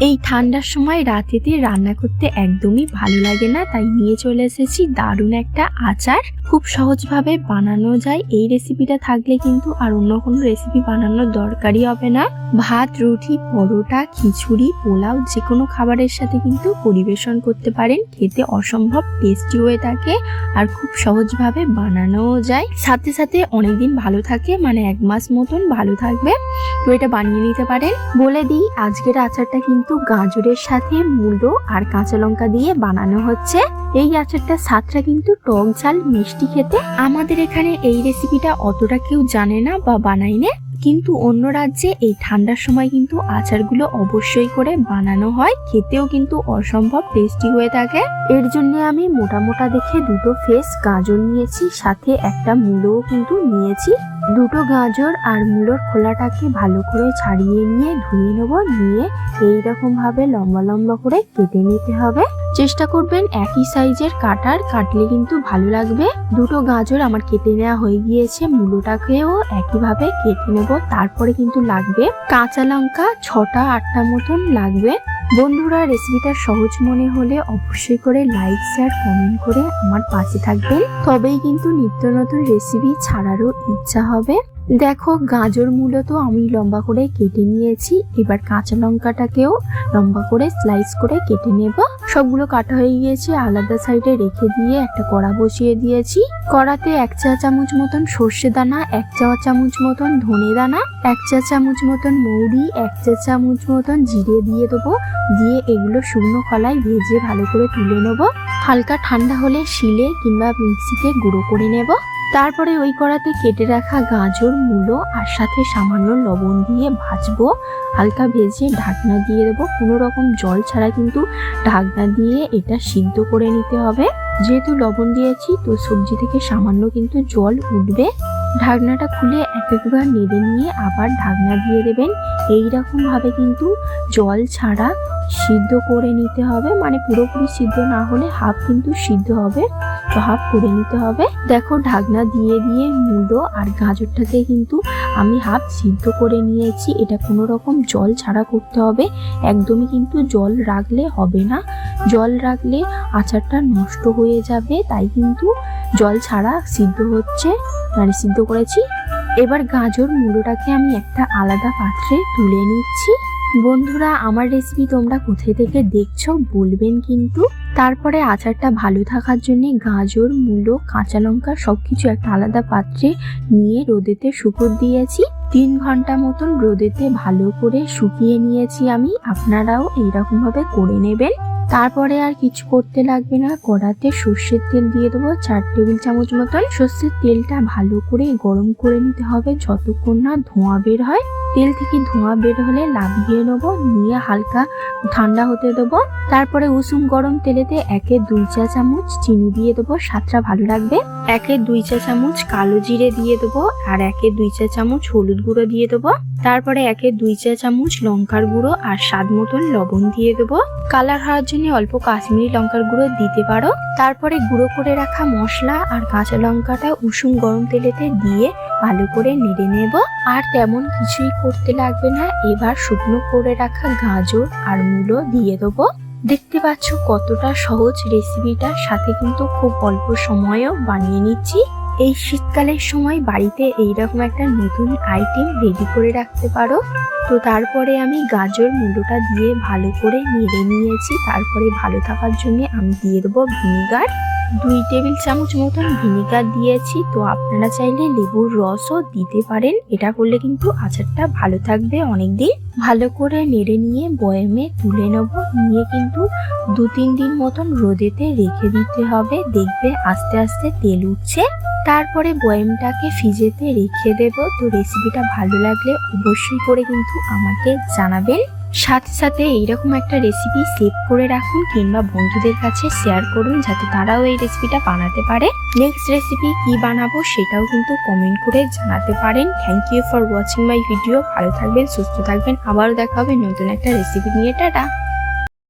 এই ঠান্ডার সময় রাতেতে রান্না করতে একদমই ভালো লাগে না, তাই নিয়ে চলে এসেছি। দারুণ একটা আচার। খুব সহজভাবে বানানো যায়। এই রেসিপিটা থাকলে কিন্তু আর অন্য কোনো রেসিপি বানানোর দরকারই হবে না। ভাত, রুটি, পরোটা, খিচুড়ি, পোলাও যে কোনো খাবারের সাথে কিন্তু পরিবেশন করতে পারেন। খেতে অসম্ভব টেস্টি হয়ে থাকে আর খুব সহজভাবে বানানোও যায়। সাথে সাথে অনেকদিন ভালো থাকে মানে এক মাস মতন ভালো থাকবে। তো এটা বানিয়ে নিতে পারেন। বলে দিই, আজকের আচারটা কিন্তু গাজরের সাথে মূলো আর কাঁচা লঙ্কা দিয়ে বানানো হচ্ছে। এই আচারটা স্বাদটা কিন্তু টক ঝাল মিষ্টি খেতে। আমাদের এখানে এই রেসিপিটা অতটা কেউ জানে না বা বানাই না কিন্তু অন্য রাজ্যে এই ঠান্ডার সময় কিন্তু আচারগুলো অবশ্যই করে বানানো হয়, খেতেও কিন্তু অসম্ভব টেস্টি হয়ে থাকে। এর জন্য আমি মোটা মোটা দেখে দুটো ফেস গাজর নিয়েছি, সাথে একটা মূলোও কিন্তু নিয়েছি। দুটো গাজর আর মূলোর খোলাটাকে ভালো করে ছাড়িয়ে নিয়ে ধুয়ে নেব, নিয়ে এইরকম ভাবে লম্বা লম্বা করে কেটে নিতে হবে। চেষ্টা করবেন একই সাইজের কাটার, কাটলে কিন্তু ভালো লাগবে। দুটো গাজর আমার কেটে নেওয়া হয়ে গিয়েছে, মূলোটাকেও একইভাবে কেটে নেব, তারপরে কিন্তু লাগবে কাঁচা লঙ্কা, ছটা আটটা মতন লাগবে। বন্ধুরা রেসিপিটা সহজ মনে হলে অবশ্যই করে লাইক শেয়ার কমেন্ট করে আমার পাশে থাকবেন। তবেই কিন্তু নিত্য নতুন রেসিপি ছাড়ারও ইচ্ছা হবে। দেখো, গাজর মূলত আমি লম্বা করে কেটে নিয়েছি। এবার কাঁচা লঙ্কাটাকেও লম্বা করে স্লাইস করে কেটে নেব। সবগুলো কাটা হয়ে গিয়েছে, আলাদা সাইডে রেখে দিয়ে একটা কড়া বসিয়ে দিয়েছি। কড়াতে এক চা চামচ মতন সর্ষে দানা, এক চা চামচ মতন ধনে দানা, এক চা চামচ মতন মৌরি, এক চা চামচ মতন জিরে দিয়ে দেবো। দিয়ে এগুলো শুকনো কলায় ভেজে ভালো করে তুলে নেব। হালকা ঠান্ডা হলে শিলে কিংবা মিক্সিতে গুঁড়ো করে নেব। তারপরে ওই কড়াতে কেটে রাখা গাজর, মূলো আর সাথে সামান্য লবণ দিয়ে ভাজবো। হালকা ভেজে ঢাকনা দিয়ে দেবো। কোনো রকম জল ছাড়া কিন্তু ঢাকনা দিয়ে এটা সিদ্ধ করে নিতে হবে। যেহেতু লবণ দিয়েছি, তো সবজি থেকে সামান্য কিন্তু জল উঠবে। ঢাকনাটা খুলে এক একবার নেড়ে নিয়ে আবার ঢাকনা দিয়ে দেবেন। এই ভাবে কিন্তু জল ছাড়া সিদ্ধ করে নিতে হবে। মানে পুরোপুরি সিদ্ধ না হলে হাফ কিন্তু সিদ্ধ হবে। হাফ করে নিতে হবে। দেখো, ঢাকনা দিয়ে দিয়ে মুলো আর গাজরটাকে কিন্তু আমি হাফ সিদ্ধ করে নিয়েছি। এটা কোনো রকম জল ছাড়া করতে হবে। একদমই কিন্তু জল রাখলে হবে না। জল রাখলে আচারটা নষ্ট হয়ে যাবে, তাই কিন্তু জল ছাড়া সিদ্ধ হচ্ছে মানে সিদ্ধ করেছি। এবার গাজর মুলোটাকে আমি একটা আলাদা পাত্রে তুলে নিচ্ছি। বন্ধুরা, আমার রেসিপি তোমরা কোথায় থেকে দেখছ বলবেন কিন্তু। তারপরে আচারটা ভালো থাকার জন্য গাজর, মূলো, কাঁচা লঙ্কা সবকিছু একটা আলাদা পাত্রে নিয়ে রোদেতে শুকোর দিয়েছি। তিন ঘণ্টা মতন রোদেতে ভালো করে শুকিয়ে নিয়েছি আমি। আপনারাও এইরকম ভাবে করে নেবেন। তারপরে আর কিছু করতে লাগবে না। কড়াতে সর্ষের তেল দিয়ে দেবো চার টেবিল চামচ মতন। সর্ষের তেলটা ভালো করে গরম করে নিতে হবে। যতক্ষণ না ধোঁয়া বের হয় তেল থেকে ধোঁয়া বের হলে লাভিয়ে নেব, নিয়ে হালকা ঠান্ডা হতে দেবো। তারপরে উষুম গরম তেলেতে একে দুই চা চামচ চিনি দিয়ে দেবো, স্বাদটা ভালো লাগবে। একে দুই চা চামচ কালো জিরে দিয়ে দেবো আর একে দুই চা চামচ হলুদ গুঁড়ো দিয়ে দেবো। তারপরে একে দুই চা চামচ লঙ্কার গুঁড়ো আর স্বাদ মতন লবণ দিয়ে দেবো। কালার হওয়ার জন্য অল্প কাশ্মীরি লঙ্কার গুঁড়ো দিতে পারো। তারপরে গুঁড়ো করে রাখা মশলা আর কাঁচা লঙ্কাটা উষুম গরম তেলেতে দিয়ে ভালো করে নেড়ে নেব। আর তেমন কিছুই করতে লাগবে না। এবার শুকনো করে রাখা গাজর আর মূলো দিয়ে দেবো। দেখতে পাচ্ছ কতটা সহজ রেসিপিটা। সাথে কিন্তু খুব অল্প সময়েও বানিয়ে নিচ্ছি। এই শীতকালের সময় বাড়িতে এইরকম একটা নতুন আইটেম রেডি করে রাখতে পারো। তো তারপরে আমি গাজর, মূলোটা দিয়ে ভালো করে নেড়ে নিয়েছি। তারপরে ভালো থাকার জন্য আমি দিয়ে দেবো ভিনিগার দুই টেবিল চামচ মতন ভিনিগার দিয়েছি। তো আপনারা চাইলে লেবুর রসও দিতে পারেন। এটা করলে কিন্তু আচারটা ভালো থাকবে অনেক দিন ভালো করে নেড়ে নিয়ে বয়েমে তুলে নেব। নিয়ে কিন্তু দু তিন দিন মতন রোদেতে রেখে দিতে হবে। দেখবে আস্তে আস্তে তেল উঠছে। তারপরে বয়েমটাকে ফ্রিজেতে রেখে দেব। তো রেসিপিটা ভালো লাগলে অবশ্যই করে কিন্তু আমাকে জানাবেন। সাথে সাথে এইরকম একটা রেসিপি সেভ করে রাখুন কিংবা বন্ধুদের কাছে শেয়ার করুন যাতে তারাও এই রেসিপিটা বানাতে পারে। নেক্সট রেসিপি কি বানাবো সেটাও কিন্তু কমেন্ট করে জানাতে পারেন। Thank you for watching my video ভালো থাকবেন, সুস্থ থাকবেন। আবারও দেখা হবে নতুন একটা রেসিপি নিয়ে। টাটা!